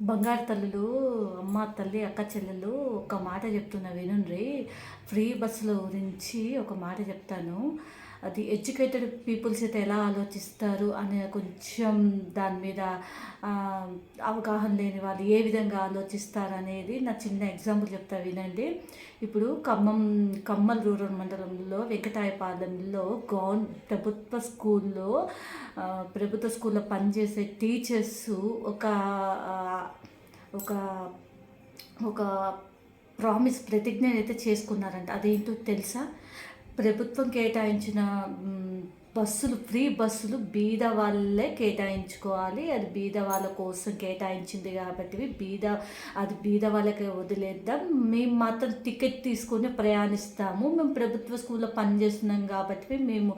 బంగారు తల్లులు అమ్మ తల్లి అక్క చెల్లెలు ఒక మాట చెప్తున్నా వినుండ్రి ఫ్రీ బస్సుల గురించి ఒక మాట చెప్తాను. అది ఎడ్యుకేటెడ్ పీపుల్స్ అయితే ఎలా ఆలోచిస్తారు అనే కొంచెం దాని మీద అవగాహన లేని వాళ్ళు ఏ విధంగా ఆలోచిస్తారు అనేది నా చిన్న ఎగ్జాంపుల్ చెప్తా వినండి. ఇప్పుడు ఖమ్మం కమ్మల్ రూరల్ మండలంలో వెంకటాయపాలెంలో గవర్న ప్రభుత్వ స్కూల్లో ప్రభుత్వ స్కూల్లో పనిచేసే టీచర్స్ ఒక ఒక ఒక ప్రామిస్ ప్రతిజ్ఞ అయితే చేసుకున్నారంట. అదేంటో తెలుసా? ప్రభుత్వం కేటాయించిన బస్సులు ఫ్రీ బస్సులు బీద వాళ్ళే కేటాయించుకోవాలి. అది బీద వాళ్ళ కోసం కేటాయించింది కాబట్టి బీద అది బీద వాళ్ళకి వదిలేద్దాం. మేము మాత్రం టికెట్ తీసుకొని ప్రయాణిస్తాము. మేము ప్రభుత్వ స్కూల్లో పనిచేస్తున్నాం కాబట్టి మేము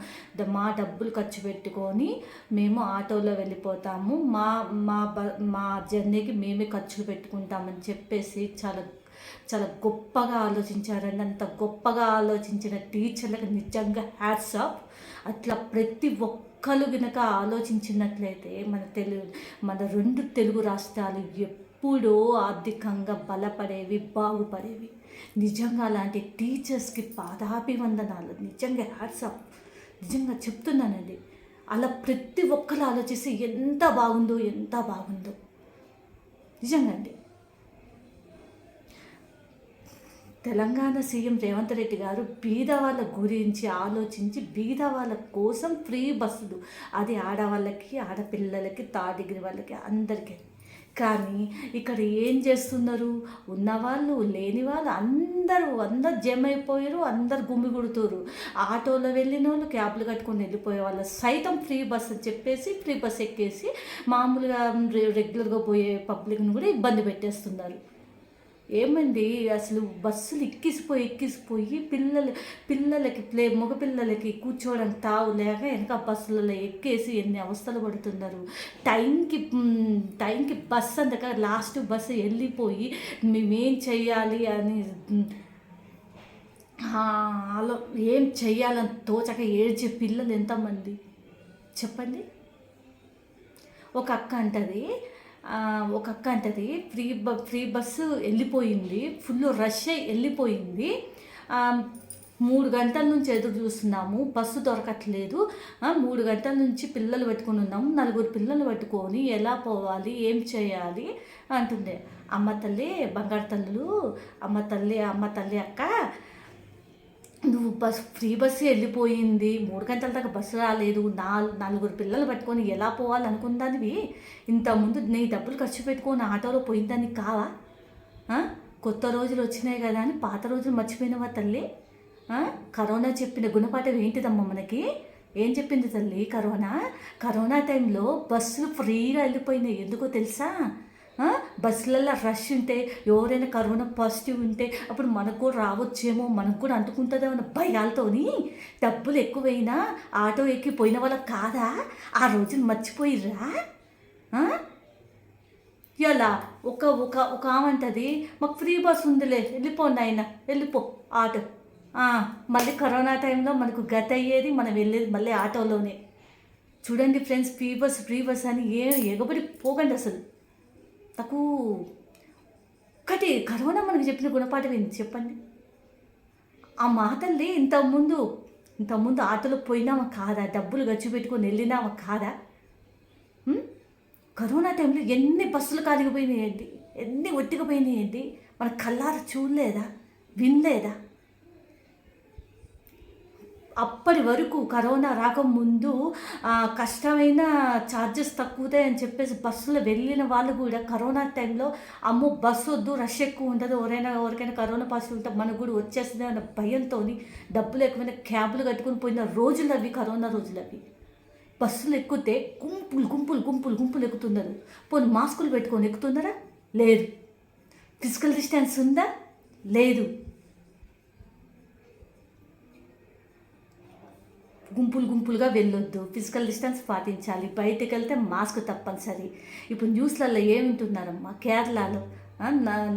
మా డబ్బులు ఖర్చు పెట్టుకొని మేము ఆటోలో వెళ్ళిపోతాము. మా మా బ మా జర్నీకి మేమే ఖర్చులు పెట్టుకుంటామని చెప్పేసి చాలా చాలా గొప్పగా ఆలోచించారండి. అంత గొప్పగా ఆలోచించిన టీచర్లకు నిజంగా హ్యాట్స్ ఆఫ్ అట్లా ప్రతి ఒక్కరు గనక ఆలోచించినట్లయితే మన తెలుగు మన రెండు తెలుగు రాష్ట్రాలు ఎప్పుడో ఆర్థికంగా బలపడేవి బాగుపడేవి. నిజంగా అలాంటి టీచర్స్కి పాదాభివందనాలు. నిజంగా హ్యాట్స్ ఆఫ్ నిజంగా చెప్తున్నానండి. అలా ప్రతి ఒక్కరు ఆలోచిస్తే ఎంత బాగుందో ఎంత బాగుందో. నిజంగా అండి. తెలంగాణ సీఎం రేవంత్ రెడ్డి గారు బీద వాళ్ళ గురించి ఆలోచించి బీద వాళ్ళ కోసం ఫ్రీ బస్సులు. అది ఆడవాళ్ళకి ఆడపిల్లలకి థర్డ్ డిగ్రీ వాళ్ళకి అందరికీ. కానీ ఇక్కడ ఏం చేస్తున్నారు? ఉన్నవాళ్ళు లేని వాళ్ళు అందరూ అందరు జమ అయిపోయారు అందరు గుమ్మి కొడుతురు ఆటోలో వెళ్ళిన వాళ్ళు క్యాబ్లు కట్టుకొని వెళ్ళిపోయే వాళ్ళు సైతం ఫ్రీ బస్ అని చెప్పేసి ఫ్రీ బస్ ఎక్కేసి మామూలుగా రెగ్యులర్గా పోయే పబ్లిక్ని కూడా ఇబ్బంది పెట్టేస్తున్నారు. ఏమండి? అసలు బస్సులు ఎక్కిసిపోయి ఎక్కిసిపోయి పిల్లలు పిల్లలకి ప్లే మగపిల్లలకి కూర్చోవడానికి తావు లేక వెనక బస్సులలో ఎక్కేసి ఎన్ని అవస్థలు పడుతున్నారు. టైంకి టైంకి బస్ అందక లాస్ట్ బస్సు వెళ్ళిపోయి మేమేం చెయ్యాలి అని ఆలో ఏం చెయ్యాలని తోచక ఏడ్చే పిల్లలు ఎంతమంది? చెప్పండి. ఒక అక్క అంటది ఒక అక్క అంటది ఫ్రీ బ ఫ్రీ బస్సు వెళ్ళిపోయింది ఫుల్ రష్ అయి వెళ్ళిపోయింది. మూడు గంటల నుంచి ఎదురు చూస్తున్నాము బస్సు దొరకట్లేదు. మూడు గంటల నుంచి పిల్లలు పెట్టుకుని ఉన్నాము నలుగురు పిల్లలు పట్టుకొని ఎలా పోవాలి ఏం చేయాలి? అంటుండే. అమ్మ తల్లి బంగారు తల్లులు అమ్మ తల్లి అమ్మ తల్లి అక్క నువ్వు బస్ ఫ్రీ బస్సు వెళ్ళిపోయింది. మూడు గంటల దాకా బస్సు రాలేదు. నాలుగు నలుగురు పిల్లలు పట్టుకొని ఎలా పోవాలనుకుందానివి? ఇంతకుముందు నీ డబ్బులు ఖర్చు పెట్టుకొని ఆటోలో పోయిందానికి కావా? కొత్త రోజులు వచ్చినాయి కదా అని పాత రోజులు మర్చిపోయినవా తల్లి? కరోనా చెప్పిన గుణపాఠం ఏంటిదమ్మా మనకి? ఏం చెప్పింది తల్లి కరోనా? కరోనా టైంలో బస్సులు ఫ్రీగా వెళ్ళిపోయినాయి. ఎందుకో తెలుసా? బస్సులలో రష్ ఉంటే ఎవరైనా కరోనా పాజిటివ్ ఉంటే అప్పుడు మనకు కూడా రావచ్చేమో మనకు కూడా అంటుకుంటుందో అన్న భయాలతోని డబ్బులు ఎక్కువైనా ఆటో ఎక్కి పోయిన వాళ్ళకి కాదా? ఆ రోజున మర్చిపోయిర్రా? ఎలా? ఒక ఒక ఒక ఆమంటది మాకు ఫ్రీ బస్ ఉందిలే వెళ్ళిపో ఆయన వెళ్ళిపో ఆటో. మళ్ళీ కరోనా టైంలో మనకు గత అయ్యేది మనం వెళ్ళేది మళ్ళీ ఆటోలోనే. చూడండి friends free bus free bus అని ఏ ఎగబడి పోకండి అసలు. నాకు ఒకటి కరోనా మనకు చెప్పిన గుణపాఠం ఏంటి చెప్పండి? ఆ మాటల్ని ఇంతకుముందు ఇంతకుముందు ఆటలు పోయినామా కాదా? డబ్బులు ఖర్చు పెట్టుకొని వెళ్ళినామా కాదా? కరోనా టైంలో ఎన్ని బస్సులు కాలిగిపోయినాయండి ఎన్ని ఒట్టికపోయినాయండి మన కళ్ళారా చూడలేదా? వినలేదా? అప్పటి వరకు కరోనా రాకముందు కష్టమైన ఛార్జెస్ తక్కువతాయని చెప్పేసి బస్సులో వెళ్ళిన వాళ్ళు కూడా కరోనా టైంలో అమ్మో బస్సు వద్దు రష్ ఎక్కువ ఉండదు ఎవరైనా ఎవరికైనా కరోనా పాజిటివ్ ఉంటే మనకు కూడా వచ్చేస్తుంది అన్న భయంతో డబ్బులు ఎక్కువైనా క్యాబ్లు కట్టుకుని పోయిన రోజులు అవి కరోనా రోజులు అవి. బస్సులు ఎక్కితే గుంపులు గుంపులు గుంపులు గుంపులు ఎక్కుతున్నారు. పోనీ మాస్కులు పెట్టుకొని ఎక్కుతున్నారా? లేదు. ఫిజికల్ డిస్టెన్స్ ఉందా? లేదు. గుంపులు గుంపులుగా వెళ్ళొద్దు. ఫిజికల్ డిస్టెన్స్ పాటించాలి. బయటకు వెళ్తే మాస్క్ తప్పనిసరి. ఇప్పుడు న్యూస్లలో ఏమింటున్నారమ్మా కేరళలో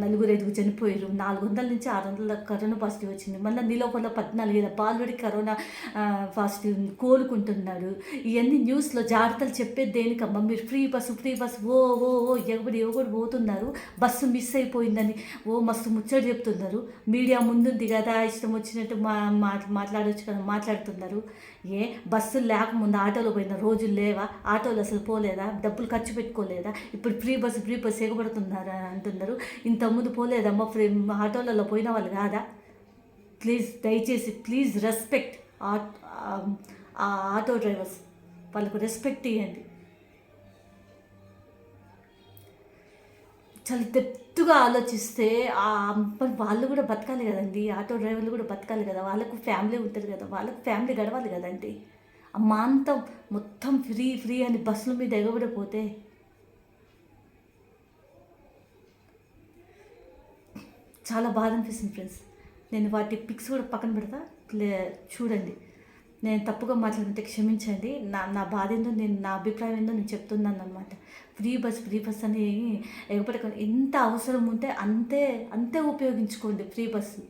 నలుగురు ఐదుగురు చనిపోయారు నాలుగు వందల నుంచి ఆరు వందల కరోనా పాజిటివ్ వచ్చింది. మళ్ళీ నీలోపల పద్నాలుగు వేల బాలుడి కరోనా పాజిటివ్ కోలుకుంటున్నాడు. ఇవన్నీ న్యూస్లో జాగ్రత్తలు చెప్పేది దేనికమ్మా? మీరు ఫ్రీ బస్సు ఫ్రీ బస్సు ఓ ఓ ఓ ఎగబడి ఎవరు పోతున్నారు? బస్సు మిస్ అయిపోయిందని ఓ మస్తు ముచ్చట చెప్తున్నారు. మీడియా ముందుంది కదా ఇష్టం వచ్చినట్టు మా మాట్లాడవచ్చు మాట్లాడొచ్చు కదా మాట్లాడుతున్నారు. ఏ బస్సు లేకముందు ఆటోలో పోయిన రోజులు లేవా? ఆటోలు అసలు పోలేదా? డబ్బులు ఖర్చు పెట్టుకోలేదా? ఇప్పుడు ఫ్రీ బస్సు ఫ్రీ బస్సు ఎగబడుతున్నారు అంటున్నారు. అంటున్నారు. ఇంతకుముందు పోలేదమ్మా ఫ్రీ ఆటోలలో పోయిన వాళ్ళు కాదా? ప్లీజ్ దయచేసి ప్లీజ్ రెస్పెక్ట్ ఆ ఆటో డ్రైవర్స్. వాళ్ళకు రెస్పెక్ట్ ఇవ్వండి చాలా డెప్త్గా ఆలోచిస్తే ఆ వాళ్ళు కూడా బతకాలి కదండి. ఆటో డ్రైవర్లు కూడా బతకాలి కదా. వాళ్ళకు ఫ్యామిలీ ఉంటుంది కదా. వాళ్ళకు ఫ్యామిలీ గడవాలి కదండి. అమ్మ అంతా మొత్తం ఫ్రీ ఫ్రీ అని బస్సుల మీద ఎగబడిపోతే చాలా బాధ అనిపిస్తుంది ఫ్రెండ్స్. నేను వాటి పిక్స్ కూడా పక్కన పెడతా చూడండి. నేను తప్పుగా మాట్లాడితే క్షమించండి. నా నా బాధ ఏందో నేను నా అభిప్రాయం ఏందో నేను చెప్తున్నాను అనమాట ఫ్రీ బస్ ఫ్రీ బస్ అని ఎగపడకండి ఎంత అవసరం ఉంటే అంతే అంతే ఉపయోగించుకోండి ఫ్రీ బస్సు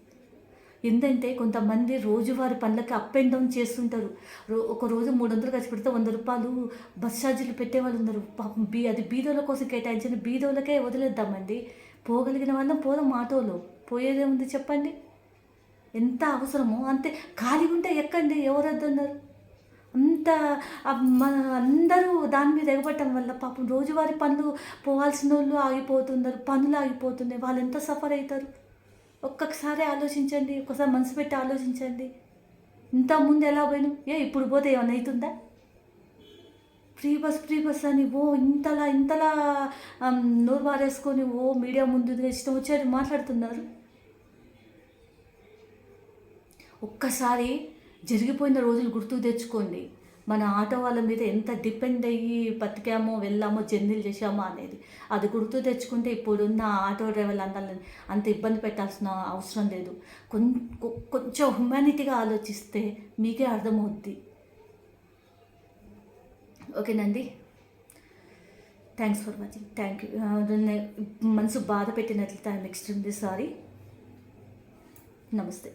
ఎందుకంటే కొంతమంది రోజువారి పనులకి అప్ అండ్ డౌన్ చేస్తుంటారు. రో ఒక రోజు మూడు వందలు ఖర్చు పెడితే వంద రూపాయలు బస్ ఛార్జీలు పెట్టేవాళ్ళు ఉన్నారు. పాపం బీ అది బీదోళ్ళ కోసం కేటాయించిన బీదోళ్ళకే వదిలేద్దామండి. పోగలిగిన వాళ్ళం పోదాం ఆటోలో. పోయేదేముంది చెప్పండి. ఎంత అవసరమో అంతే. ఖాళీగా ఉంటే ఎక్కండి ఎవరొద్దన్నారు అంత మన అందరూ దాని మీద ఎగబట్టడం వల్ల పాపం రోజువారీ పనులు పోవాల్సిన వాళ్ళు ఆగిపోతున్నారు పనులు ఆగిపోతున్నాయి. వాళ్ళు ఎంత సఫర్ అవుతారు? ఒక్కొక్కసారి ఆలోచించండి ఒకసారి మనసు పెట్టి ఆలోచించండి. ఇంత ముందు ఎలా పోయినాం? ఏ ఇప్పుడు పోతే ఏమైనా అవుతుందా? ఫ్రీ బస్ ఫ్రీ బస్ అని ఓ ఇంతలా ఇంతలా నోరు పారేసుకొని ఓ మీడియా ముందు ఇష్టం వచ్చారు మాట్లాడుతున్నారు. ఒక్కసారి జరిగిపోయిన రోజులు గుర్తుకు తెచ్చుకోండి. మన ఆటో వాళ్ళ మీద ఎంత డిపెండ్ అయ్యి బతికామో వెళ్ళామో జర్నీలు చేసామో అనేది. అది గుర్తు తెచ్చుకుంటే ఇప్పుడున్న ఆటో డ్రైవర్లు అందరిని అంత ఇబ్బంది పెట్టాల్సిన అవసరం లేదు. కొం- కొ- కొంచెం హ్యుమానిటీగా ఆలోచిస్తే మీకే అర్థమవుద్ది. ఓకేనండి thanks for watching thank you మనసు బాధ పెట్టినట్లు ఐఎమ్ ఎక్స్ట్రీమ్లీ సారీ నమస్తే.